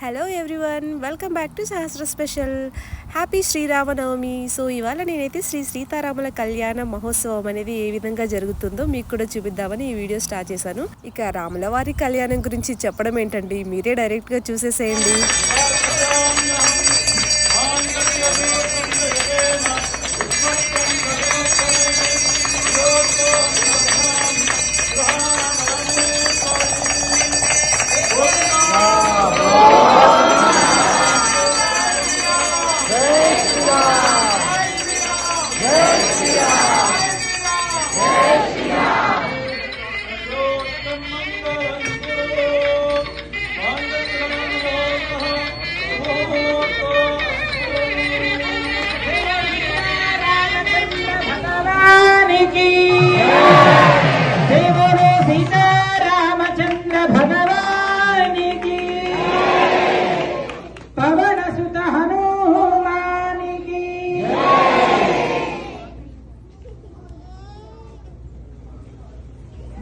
Hello everyone welcome back to Sahasra special happy Sri Rama Navami so ఇవాళ నేనైతే శ్రీ సీతారాముల కళ్యాణ మహోత్సవం అనేది ఏ విధంగా జరుగుతుందో మీకు కూడా చూపిద్దామని ఈ వీడియో స్టార్ట్ చేశాను. ఇక రాముల వారి కళ్యాణం గురించి చెప్పడం ఏంటండి? మీరే డైరెక్ట్గా చూసేసేయండి.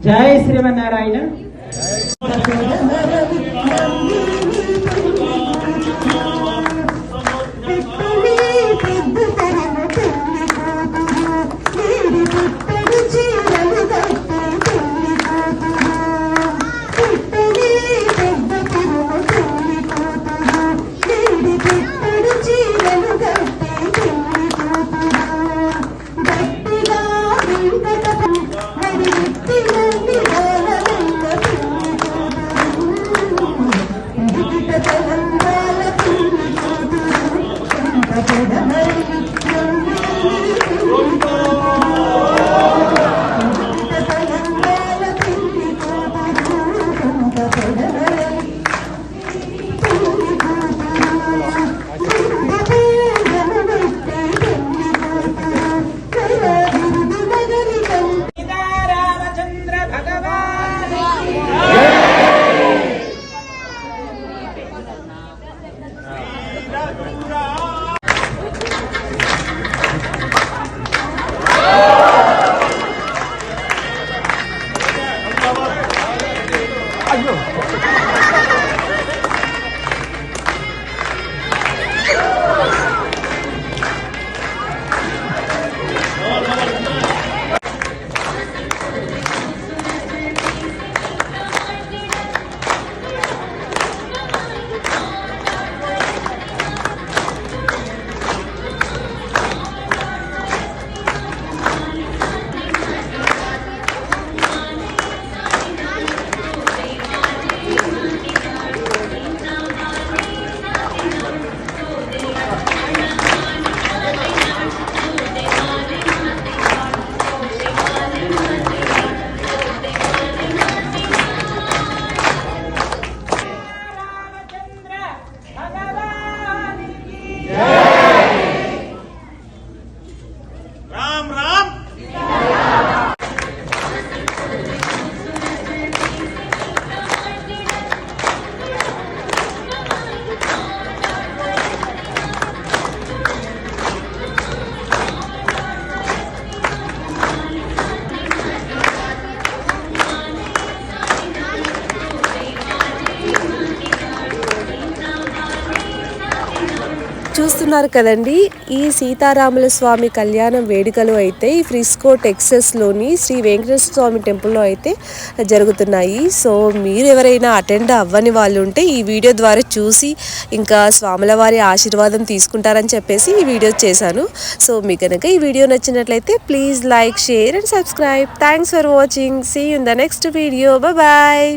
జై శ్రీమన్నారాయణ. Hayrat Murat. చూస్తున్నారు కదండి ఈ సీతారాముల స్వామి కళ్యాణం వేడుకలు అయితే ఈ ఫ్రిస్కో టెక్సస్లోని శ్రీ వెంకటేశ్వర స్వామి టెంపుల్లో అయితే జరుగుతున్నాయి. సో మీరు ఎవరైనా అటెండ్ అవ్వని వాళ్ళు ఉంటే ఈ వీడియో ద్వారా చూసి ఇంకా స్వాముల వారి ఆశీర్వాదం తీసుకుంటారని చెప్పేసి ఈ వీడియో చేశాను. సో మీకు కనుక ఈ వీడియో నచ్చినట్లయితే please like share and subscribe. Thanks for watching. See in the next video bye